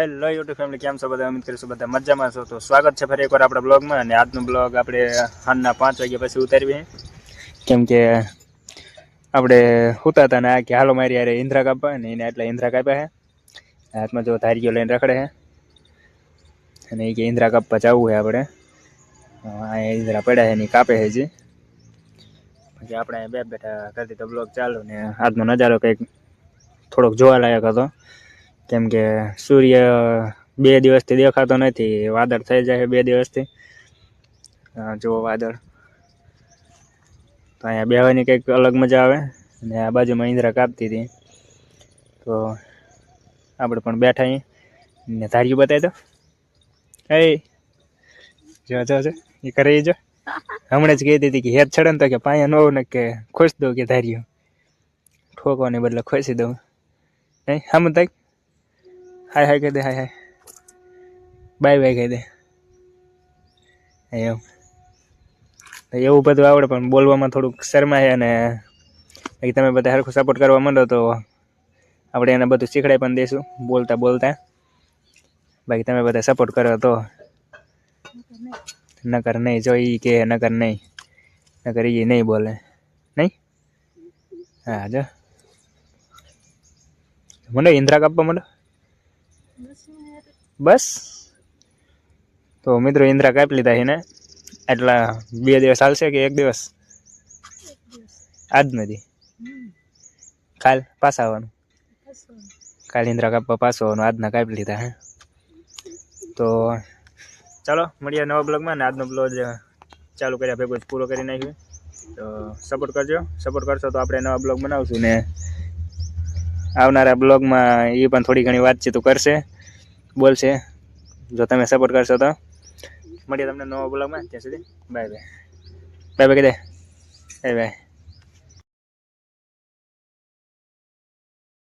Hello YouTube family કેમ છો બધા? ઉમ્મીદ કરીશું બધા મજામાં છો. તો સ્વાગત છે ફરી એકવાર આપણા બ્લોગમાં અને આજનો બ્લોગ આપણે સાંજના પાંચ વાગ્યા પછી ઉતારીએ. કેમ કે આપણે સૂતા હતા ને આ કે હાલો મારી યારે ઇન્દ્રા કાપવા ને એને એટલે ઇન્દ્રા કાપ્યા છે. હાથમાં જો ધારીઓ લઈને રખડે છે. અને એ કે ઇન્દ્રા કાપવા જવું છે આપણે. અહીંયા ઇન્દ્રા પડ્યા છે એની કાપે છે જે પછી આપણે અહીંયા બે બેઠા કરતી તો બ્લોગ ચાલુ ને આજનો નજારો કંઈક થોડોક જોવાલાયક હતો. કેમ કે સૂર્ય બે દિવસથી દેખાતો નથી વાદળ થઈ જાય બે દિવસથી. હા, જુઓ વાદળ. તો અહીંયા બેહવાની કંઈક અલગ મજા આવે. અને આ બાજુમાં ઇન્દ્રા કાપતી હતી. તો આપણે પણ બેઠા અહીં. ને ધાર્યું બતાવી દો. એ જો જો જો એ કરે જો. હમણાં જ કહેતી હતી કે હેત છડે તો કે પાયા નો ને કે ખોશ દઉં કે ધાર્યું. ઠોકવાને બદલે ખોસી દઉં. નહીં હમ તક હાય હાય કહી દે, હાય હાય. બાય બાય કહી દે. તો એવું બધું આવડે, પણ બોલવામાં થોડુંક શરમાય અને બાકી તમે બધા સરખું સપોર્ટ કરવા માંડો તો આપણે એને બધું શીખડાઈ પણ દઈશું બોલતા બોલતા. બાકી તમે બધા સપોર્ટ કરો તો. નકર નહીં જો ઈ કે, નકર નહીં. નકર ઈ નહીં બોલે. નહીં? હા, જો. મને ઇન્દ્રા કાપવા માંડો? બસ. તો મિત્રો ઇન્દ્રા કાપી લીધા છે ને. એટલા બે દિવસ હાલશે કે એક દિવસ? આજ નથી. કાલ પાછા આવવાનું. કાલ ઇન્દ્રા કાપવા પાછું આવવાનું. આજના કાપી લીધા હે. તો ચાલો, મળીએ નવા બ્લોગમાં ને આજનો બ્લોગ ચાલુ કર્યા ભેગો પૂરો કરી નાખ્યું. તો સપોર્ટ કરજો. સપોર્ટ કરશો તો આપણે નવા બ્લોગ બનાવશું ને. આવનારા બ્લોગમાં એ પણ થોડી ઘણી વાતચીતો કરશે. બોલશે જો તમે સપોર્ટ કરશો તો. મળીએ તમને નવા બ્લોગમાં ત્યાં સુધી બાય બાય બાય બાય કે દે બાય બાય